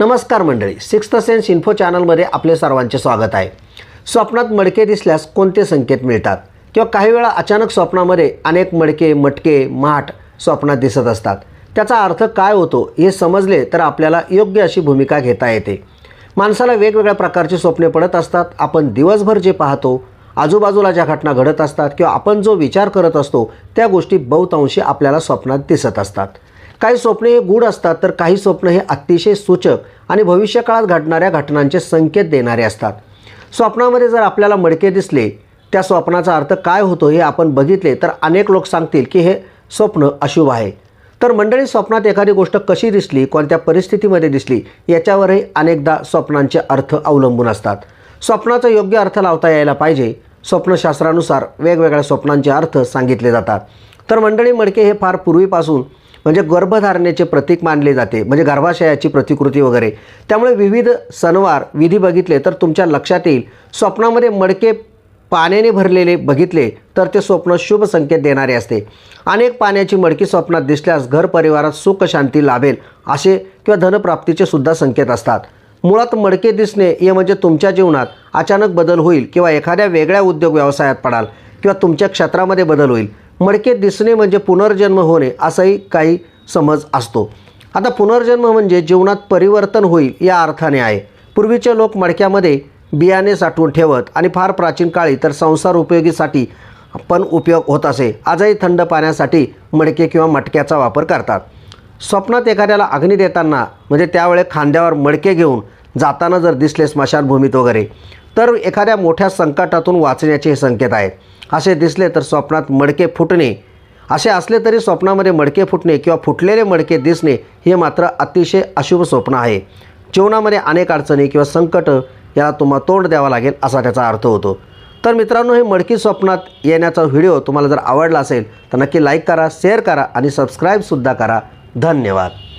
नमस्कार मंडळी sixth sense info चॅनलमध्ये आपले सर्वांचे स्वागत आहे. स्वप्नात मडके दिसल्यास कोणते संकेत मिळतात? किंवा काही वेळा अचानक स्वप्नामध्ये अनेक मडके मटके माठ स्वप्नात दिसत असतात. त्याचा अर्थ काय होतो हे समजले तर आपल्याला योग्य अशी भूमिका घेता येते. माणसाला वेगवेगळ्या प्रकारची स्वप्ने पडत असतात. आपण दिवसभर जे पाहतो आजूबाजूला ज्या घटना घडत असतात किंवा आपण जो विचार करत असतो त्या गोष्टी बहुतांशी आपल्याला स्वप्नात दिसत असतात. काही स्वप्ने हे गूढ असतात तर काही स्वप्न हे अतिशय सूचक आणि भविष्यकाळात घडणाऱ्या घटनांचे संकेत देणारे असतात. स्वप्नामध्ये जर आपल्याला मडके दिसले त्या स्वप्नाचा अर्थ काय होतो हे आपण बघितले तर अनेक लोक सांगतील की हे स्वप्न अशुभ आहे. तर मंडळी स्वप्नात एखादी गोष्ट कशी दिसली कोणत्या परिस्थितीमध्ये दिसली याच्यावरही अनेकदा स्वप्नांचे अर्थ अवलंबून असतात. स्वप्नाचा योग्य अर्थ लावता यायला पाहिजे. स्वप्नशास्त्रानुसार वेगवेगळ्या स्वप्नांचे अर्थ सांगितले जातात. तर मंडळी मडके हे फार पूर्वीपासून म्हणजे गर्भधारणेचे प्रतीक मानले जाते म्हणजे गर्भाशयाची प्रतिकृती वगैरे. त्यामुळे विविध सणवार विधी बघितले तर तुमच्या लक्षात येईल. स्वप्नामध्ये मडके पाण्याने भरलेले बघितले तर ते स्वप्न शुभ संकेत देणारे असते. अनेक पाण्याची मडकी स्वप्नात दिसल्यास घर परिवारात सुख शांती लाभेल असे किंवा धनप्राप्तीचे सुद्धा संकेत असतात. मुळात मडके दिसणे हे म्हणजे तुमच्या जीवनात अचानक बदल होईल किंवा एखाद्या वेगळ्या उद्योग व्यवसायात पडाल किंवा तुमच्या क्षेत्रामध्ये बदल होईल. मडके दिसणे म्हणजे पुनर्जन्म होणे असाही काही समज असतो. आता पुनर्जन्म म्हणजे जीवनात परिवर्तन होईल या अर्थाने आहे. पूर्वीचे लोक मडक्यामध्ये बियाणे साठवून ठेवत आणि फार प्राचीन काळी तर संसार उपयोगीसाठी पण उपयोग होत असे. आजही थंड पाण्यासाठी मडके किंवा मटक्याचा वापर करतात. स्वप्नात एखाद्याला अग्नी देताना म्हणजे त्यावेळे खांद्यावर मडके घेऊन जाताना जर दिसले स्मशानभूमीत वगैरे तर एखाद्या मोठ्या संकटातून वाचण्याचे हे संकेत आहेत. असे दिसले तर स्वप्नात मडके फुटणे असे असले तरी स्वप्नामध्ये मडके फुटणे किंवा फुटलेले मडके दिसणे हे मात्र अतिशय अशुभ स्वप्न आहे. जीवनामध्ये अनेक अडचणी किंवा संकट याला तुम्हाला तोंड द्यावं लागेल असा त्याचा अर्थ होतो. तर मित्रांनो हे मडकी स्वप्नात येण्याचा व्हिडिओ तुम्हाला जर आवडला असेल तर नक्की लाईक करा शेअर करा आणि सबस्क्राईबसुद्धा करा. धन्यवाद.